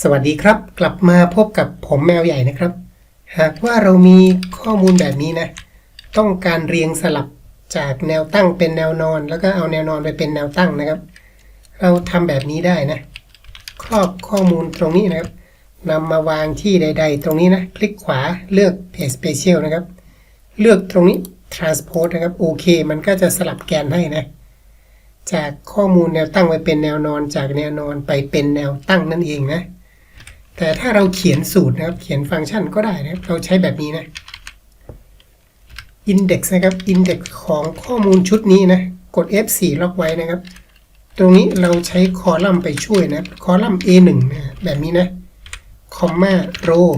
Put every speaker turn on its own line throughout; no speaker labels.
สวัสดีครับ กลับมาพบกับผมแมวใหญ่นะครับ หากว่าเรามีข้อมูลแบบนี้นะ ต้องการเรียงสลับจากแนวตั้งเป็นแนวนอน แล้วก็เอาแนวนอนไปเป็นแนวตั้งนะครับ เราทำแบบนี้ได้นะ ครอบข้อมูลตรงนี้นะครับนำมาวางที่ใด ๆ ตรงนี้นะ คลิกขวาเลือก Page Special นะครับ เลือกตรงนี้ Transpose นะครับโอเค มันก็จะสลับแกนให้นะจากข้อมูลแนวตั้งไปเป็นแนวนอน จากแนวนอนไปเป็นแนวตั้งนั่นเองนะ แต่ถ้าเราเขียนสูตรนะครับ เขียนฟังก์ชันก็ได้นะครับ เราใช้แบบนี้นะ index นะครับ index ของข้อมูลชุดนี้นะ กด F4 ล็อกไว้นะครับ ตรงนี้เราใช้คอลัมน์ไปช่วยนะคอลัมน์ A1 นะแบบนี้นะ คอมมา row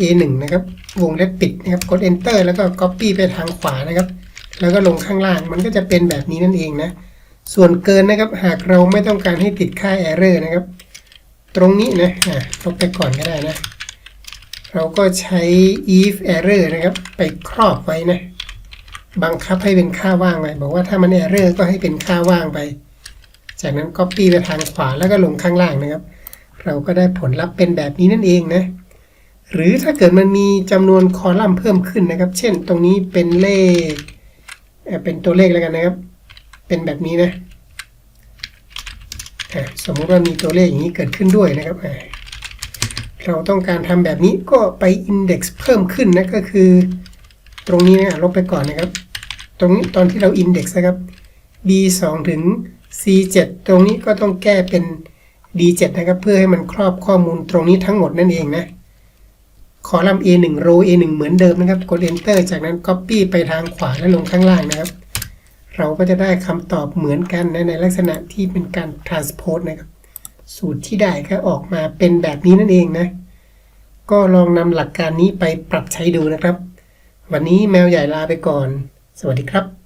A1 นะครับ วงเล็บปิดนะครับ กด enter แล้วก็ copy ไปทางขวานะครับ แล้วก็ลงข้างล่าง มันก็จะเป็นแบบนี้นั่นเองนะ ส่วนเกินนะครับ หากเราไม่ต้องการให้ติดค่า error นะครับ ตรงนี้นะอะลบไปก่อนก็ได้นะ เราก็ใช้ if error นะครับ ไปครอบไว้นะบังคับให้เป็นค่าว่างไว้บอกว่าถ้ามัน error ก็ให้เป็นค่าว่างไป จากนั้น copy ไปทางขวาแล้วก็ลงข้างล่างนะครับ เราก็ได้ผลลัพธ์เป็นแบบนี้นั่นเองนะหรือถ้าเกิดมันมีจำนวนคอลัมน์เพิ่มขึ้นนะครับ เช่นตรงนี้เป็นเลขเป็นตัวเลขแล้วกันนะครับ เป็นแบบนี้นะ สมมติว่ามีตัวเลขอย่างนี้เกิดขึ้นด้วยนะครับเราต้องการทำแบบนี้ก็ไป index เพิ่มขึ้นนะก็คือ ตรงนี้นะลบไปก่อนนะครับ ตรงนี้ตอนที่เรา index นะครับ b 2 ถึง c 7 ตรงนี้ก็ต้องแก้เป็น d 7 นะครับ เพื่อให้มันครอบข้อมูลตรงนี้ทั้งหมดนั่นเองนะคอลัมน์ a 1 row a 1 เหมือนเดิมนะครับ กด enter จากนั้น copy ไปทางขวาและลงข้างล่างนะครับ เราก็จะได้คำตอบเหมือนกันนะในลักษณะที่เป็นการ transpose นะครับ สูตรที่ได้ก็ออกมาเป็นแบบนี้นั่นเองนะ ก็ลองนำหลักการนี้ไปปรับใช้ดูนะครับ วันนี้แมวใหญ่ลาไปก่อน สวัสดีครับ